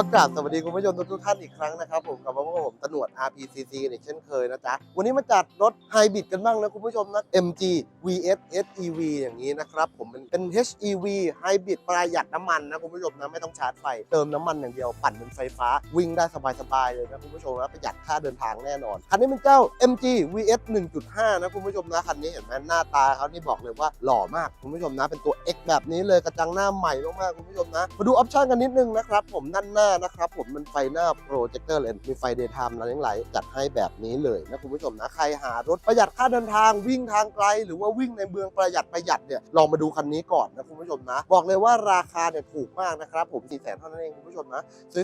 ก็กราบสวัสดีคุณผู้ชมทุกท่านอีกครั้งนะครับผมกับมาพบกับผมตนวด RPCC กันอีกเช่นเคยนะจ๊ะ วันนี้มาจัดรถไฮบริดกันบ้างนะคุณผู้ชมนะ MG VS SEV อย่างนี้นะครับผมเป็นเป็น HEV ไฮบริดประหยัดน้ำมันนะคุณผู้ชมนะไม่ต้องชาร์จไฟ เติมน้ำมันอย่างเดียวปั่นเป็นไฟฟ้าวิ่งได้สบายๆเลยนะคุณผู้ชมนะประหยัดค่าเดินทางแน่นอน คันนี้เป็นเจ้า MG VS 1.5 นะคุณผู้ชมนะคันนี้เห็นไหมหน้าตาเขานี่บอกเลยว่าหล่อมากคุณผู้ชมนะเป็นตัว X แบบนี้เลยกระจังหน้าใหม่มากๆคุณผู้ชมนะมาดูออปชันกันนิดนึงนะครับผมด้านหน้านะครับผมเป็นไฟหน้าโปรเจคเตอร์เลนมีไฟเดย์ไทม์อะไรทั้งหลายจัดให้แบบนี้เลยนะคุณผู้ชมนะใครหารถประหยัดค่าเดินทางวิ่งทางไกล หรือว่าวิ่งในเมืองประหยัดประหยัดเนี่ยลองมาดูคันนี้ก่อนนะคุณผู้ชมนะ บอกเลยว่าราคาเนี่ยถูกมากนะครับผม4ี่แสนเท่านั้นเองคุณผู้ชมนะ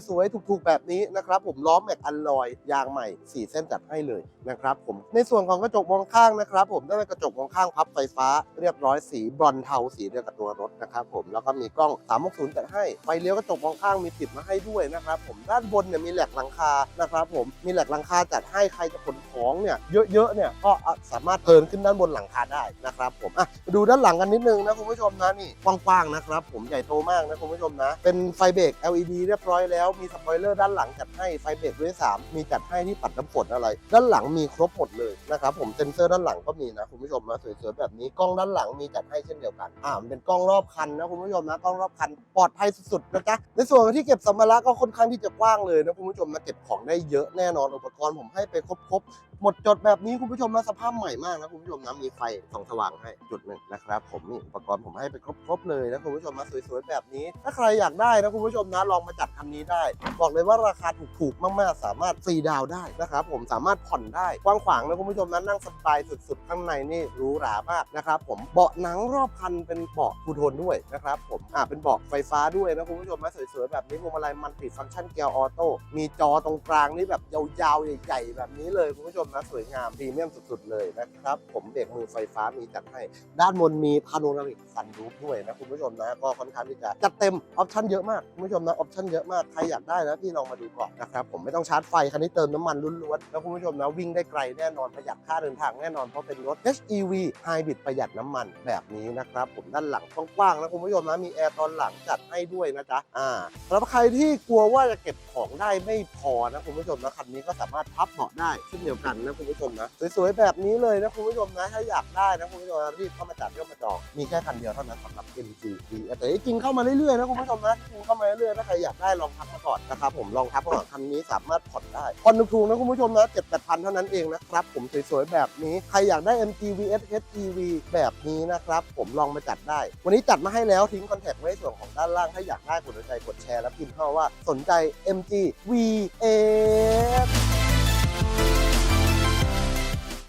สวยๆถูกๆแบบนี้นะครับผมล้อมแม็กอัลลอยยางใหม่ 4 เส้นจัดให้เลยนะครับผมในส่วนของกระจกมองข้างนะครับผมได้เป็นกระจกมองข้างพับไฟฟ้าเรียบร้อยสีบรอนเทาสีเดียวกับตัวรถนะครับผมแล้วก็มีกล้อง 360จัดให้ไฟเลี้ยวกระจกมองข้างมีติดมาให้ด้วยนะครับผมด้านบนเนี่ยมีแหลกหลังคานะครับผมมีแหลกหลังคาจัดให้ใครจะขนของเนี่ยเยอะๆเนี่ยก็สามารถเทินขึ้นด้านบนหลังคาได้นะครับผมอะมาดูด้านหลังกันนิดนึงนะคุณผู้ชมนะนี่กว้างๆนะครับผมใหญ่โตมากนะคุณผู้ชมนะเป็นไฟเบรก LED เรียบร้อยแล้วมีสปอยเลอร์ด้านหลังจัดให้ไฟเบรกด้วยสามมีจัดให้ที่ปัดน้ำฝนอะไร ด้านหลังมีครบหมดเลยนะครับผมเซ็นเซอร์ด้านหลังก็มีนะคุณผู้ชมนะสวยๆแบบนี้กล้องด้านหลังมีจัดให้เช่นเดียวกันอ่ามันเป็นกล้องรอบคันนะคุณผู้ชมนะกล้องรอบคันปลอดภัยสุดๆนะจ๊ะในส่วนที่เก็บสัมภาระก็ค่อนข้างที่จะกว้างเลยนะคุณผู้ชมนะเก็บของได้เยอะแน่นอนอุปกรณ์ผมให้ไปครบหมดจดแบบนี้คุณผู้ชมนะสภาพใหม่มากนะคุณผู้ชมนะมีไฟส่องสว่างให้จุดหนึ่งนะครับ ผมนี่อุปกรณ์ผมให้ไปครบๆเลยนะคุณผู้ชมนะสวยๆแบบนี้ ถ้าใครอยากได้นะคุณผู้ชมนะลองมาจัดคันนี้ได้ บอกเลยว่าราคาถูกๆมากๆ สามารถฟรีดาวได้นะครับผมสามารถผ่อนได้กว้างขวางนะคุณผู้ชมนะนั่งสบายสุดๆ ข้างในนี่หรูหรามากนะครับผมเบาะหนังรอบคันเป็นเบาะทูโทนด้วยนะครับผมอ่าเป็นเบาะไฟฟ้าด้วยนะคุณผู้ชมนะสวยๆแบบนี้พวงมาลัยมันติดฟังก์ชันเกียร์ออโต้มีจอตรงกลางนี่แบบยาวๆใหญ่ๆแบบนี้เลยคุณผู้ชมนะสวยงามพรีเมียมสุดๆเลยนะครับ ผมเบรกมือไฟฟ้ามีจัดให้ ด้านบนมีพาโนรามิกซันรูฟด้วยนะคุณผู้ชมนะก็ค่อนข้างที่จะจัดเต็มออปชั่นเยอะมากคุณผู้ชมนะออปชั่นเยอะมากใครอยากได้นะพี่ลองมาดูก่อนนะครับผมไม่ต้องชาร์จไฟคันนี้เติมน้ำมันล้วนๆแล้วคุณผู้ชมนะวิ่งได้ไกลแน่นอนประหยัดค่าเดินทางแน่นอนเพราะเป็นรถ HEV Hybrid ประหยัดน้ำมันแบบนี้นะครับผมด้านหลังกว้างๆนะคุณผู้ชมนะมีแอร์ตอนหลังจัดให้ด้วยนะจ๊ะอ่าสำหรับใครที่กลัวว่าจะเก็บของได้ไม่พอนะคุณผู้ชมนะคันนี้ก็สามารถพับเบาะได้เช่นเดียวกันนะคุณผู้ชมนะสวยๆแบบนี้เลยนะคุณผู้ชมนะถ้าอยากได้นะคุณผู้ชมนะรีบเข้ามาจัดเข้ามาจองมีแค่คันเดียวเท่านั้นสำหรับ MG V แต่จริงเข้ามาเรื่อยๆนะคุณผู้ชมนะจริงเข้ามาเรื่อยๆถ้าใครอยากได้ลองทักมาก่อนนะครับผมลองทักมาก่อนคันนี้สามารถผ่อนได้ผ่อนถูกๆนะคุณผู้ชมนะเจ็ดแปดพันเท่านั้นเองนะครับผมสวยๆแบบนี้ใครอยากได้ MG VS HEV แบบนี้นะครับผมลองมาจัดได้ วันนี้จัดมาให้แล้วทิ้งคอนแทคไว้ส่วนของด้านล่างถ้าอยากได้กดหัวใจกดแชร์แล้วพิมพ์เข้าว่าสนใจ MG VS